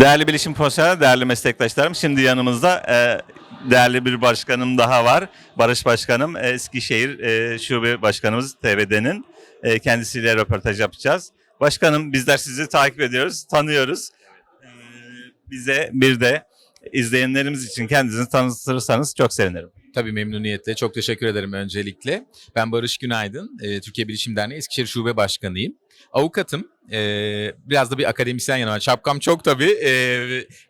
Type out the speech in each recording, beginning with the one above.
Değerli bilişim profesyonel, değerli meslektaşlarım. Şimdi yanımızda e, değerli bir başkanım daha var. Barış Başkanım, e, Eskişehir e, Şube Başkanımız TVD'nin. E, kendisiyle röportaj yapacağız. Başkanım bizler sizi takip ediyoruz, tanıyoruz. E, bize bir de izleyenlerimiz için kendinizi tanıtırsanız çok sevinirim. Tabii memnuniyetle. Çok teşekkür ederim öncelikle. Ben Barış Günaydın. e, Türkiye Bilişim Derneği Eskişehir Şube Başkanıyım. Avukatım. e, biraz da bir akademisyen yanı var. Şapkam çok tabii. E,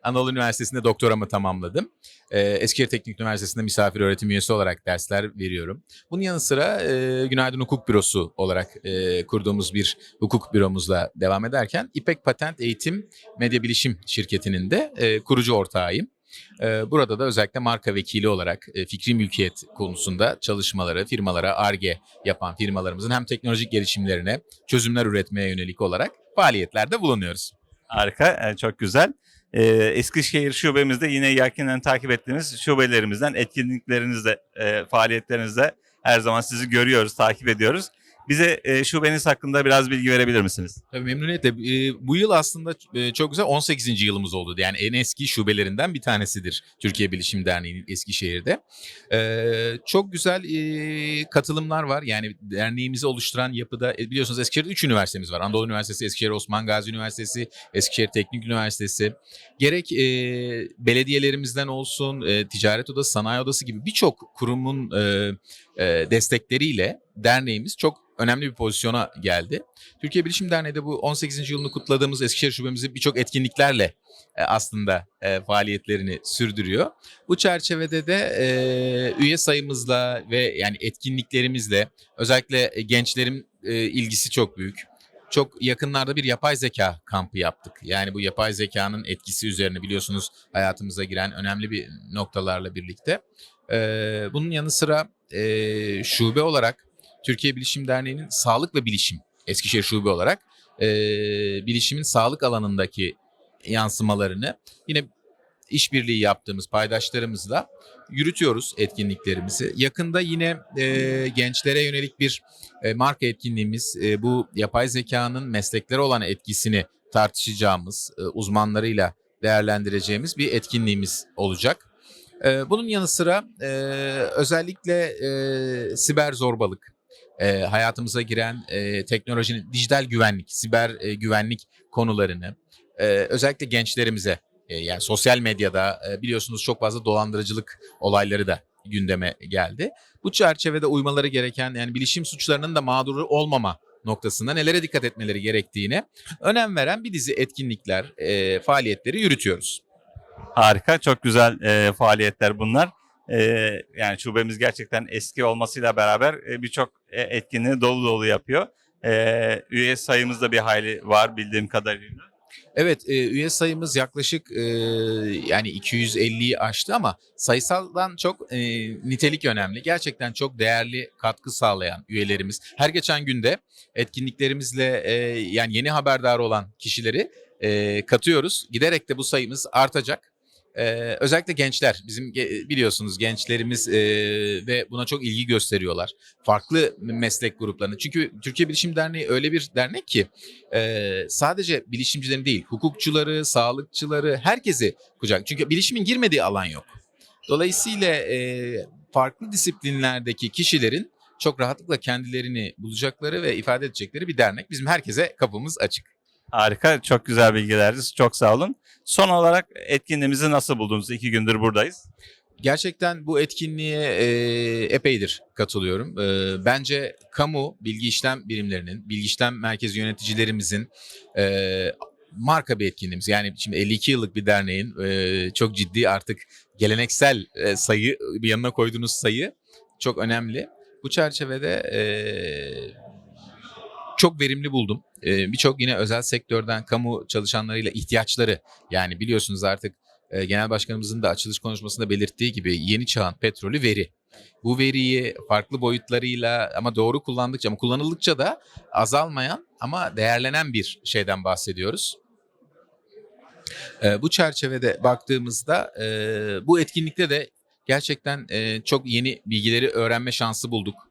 Anadolu Üniversitesi'nde doktoramı tamamladım. E, Eskişehir Teknik Üniversitesi'nde misafir öğretim üyesi olarak dersler veriyorum. Bunun yanı sıra Günaydın Hukuk Bürosu olarak kurduğumuz bir hukuk büromuzla devam ederken İpek Patent Eğitim Medya Bilişim şirketinin de kurucu ortağıyım. Ee, Burada da özellikle marka vekili olarak e, fikri mülkiyet konusunda çalışmaları, firmalara ARGE yapan firmalarımızın hem teknolojik gelişimlerine çözümler üretmeye yönelik olarak faaliyetlerde bulunuyoruz. Harika, e, çok güzel. E, Eskişehir şubemizde yine yakinen takip ettiğimiz şubelerimizden, etkinliklerinizde, faaliyetlerinizde her zaman sizi görüyoruz, takip ediyoruz. Bize e, şubeniz hakkında biraz bilgi verebilir misiniz? Tabii memnuniyetle. Ee, Bu yıl aslında e, çok güzel 18. yılımız oldu. Yani en eski şubelerinden bir tanesidir Türkiye Bilişim Derneği'nin Eskişehir'de. Ee, Çok güzel e, katılımlar var. Yani derneğimizi oluşturan yapıda e, biliyorsunuz Eskişehir'de 3 üniversitemiz var. Anadolu Üniversitesi, Eskişehir Osman Gazi Üniversitesi, Eskişehir Teknik Üniversitesi. Gerek e, belediyelerimizden olsun, e, ticaret odası, sanayi odası gibi birçok kurumun e, e, destekleriyle derneğimiz çok önemli bir pozisyona geldi. Türkiye Bilişim Derneği de bu 18. yılını kutladığımız Eskişehir şubemizi birçok etkinliklerle e, aslında e, faaliyetlerini sürdürüyor. Bu çerçevede de e, üye sayımızla ve yani etkinliklerimizle özellikle gençlerin ilgisi çok büyük. Çok yakınlarda bir yapay zeka kampı yaptık. Yani bu yapay zekanın etkisi üzerine biliyorsunuz hayatımıza giren önemli bir noktalarla birlikte. E, bunun yanı sıra e, şube olarak Türkiye Bilişim Derneği'nin sağlık ve bilişim Eskişehir Şube olarak e, bilişimin sağlık alanındaki yansımalarını yine işbirliği yaptığımız paydaşlarımızla yürütüyoruz etkinliklerimizi. Yakında yine e, gençlere yönelik bir e, marka etkinliğimiz e, bu yapay zekanın mesleklere olan etkisini tartışacağımız, e, uzmanlarıyla değerlendireceğimiz bir etkinliğimiz olacak. E, bunun yanı sıra e, özellikle e, siber zorbalık, e, hayatımıza giren e, teknolojinin dijital güvenlik, siber e, güvenlik konularını e, özellikle gençlerimize e, yani sosyal medyada e, biliyorsunuz çok fazla dolandırıcılık olayları da gündeme geldi. Bu çerçevede uymaları gereken yani bilişim suçlarının da mağduru olmama noktasında nelere dikkat etmeleri gerektiğine önem veren bir dizi etkinlikler, e, faaliyetleri yürütüyoruz. Harika, çok güzel e, faaliyetler bunlar. E, yani şubemiz gerçekten eski olmasıyla beraber e, birçok e, etkinliği dolu dolu yapıyor. E, üye sayımız da bir hayli var bildiğim kadarıyla. Evet, e, üye sayımız yaklaşık yani 250'yi aştı ama sayısaldan çok nitelik önemli. Gerçekten çok değerli katkı sağlayan üyelerimiz. Her geçen günde etkinliklerimizle yani yeni haberdar olan kişileri katıyoruz. Giderek de bu sayımız artacak. Ee, özellikle gençler, bizim biliyorsunuz gençlerimiz e, ve buna çok ilgi gösteriyorlar. Farklı meslek gruplarını. Çünkü Türkiye Bilişim Derneği öyle bir dernek ki e, sadece bilişimcilerin değil, hukukçuları, sağlıkçıları, herkesi kucak. Çünkü bilişimin girmediği alan yok. Dolayısıyla e, farklı disiplinlerdeki kişilerin çok rahatlıkla kendilerini bulacakları ve ifade edecekleri bir dernek. Bizim herkese kapımız açık. Harika, çok güzel bilgilerdi. Çok sağ olun. Son olarak etkinliğimizi nasıl buldunuz? İki gündür buradayız. Gerçekten bu etkinliğe e, epeydir katılıyorum. E, bence kamu bilgi işlem birimlerinin, bilgi işlem merkezi yöneticilerimizin e, marka bir etkinliğimiz. Yani şimdi 52 yıllık bir derneğin e, çok ciddi artık geleneksel e, sayı, bir yanına koyduğunuz sayı çok önemli. Bu çerçevede e, çok verimli buldum. E, Birçok yine özel sektörden kamu çalışanlarıyla ihtiyaçları yani biliyorsunuz artık e, Genel Başkanımızın da açılış konuşmasında belirttiği gibi yeni çağın petrolü veri. Bu veriyi farklı boyutlarıyla ama doğru kullandıkça ama kullanıldıkça da azalmayan ama değerlenen bir şeyden bahsediyoruz. E, bu çerçevede baktığımızda e, bu etkinlikte de gerçekten e, çok yeni bilgileri öğrenme şansı bulduk.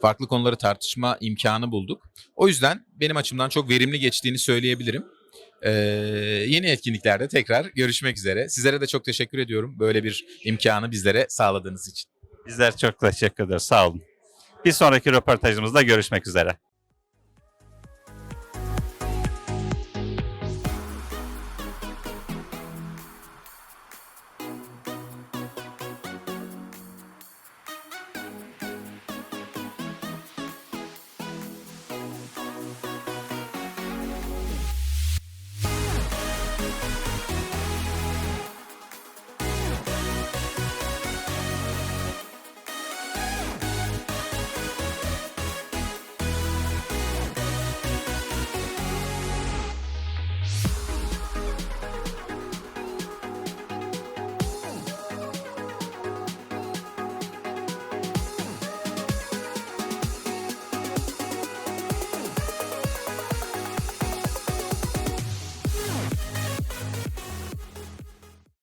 Farklı konuları tartışma imkanı bulduk. O yüzden benim açımdan çok verimli geçtiğini söyleyebilirim. Ee, yeni etkinliklerde tekrar görüşmek üzere. Sizlere de çok teşekkür ediyorum böyle bir imkanı bizlere sağladığınız için. Bizler çok teşekkür ederiz. Sağ olun. Bir sonraki röportajımızda görüşmek üzere.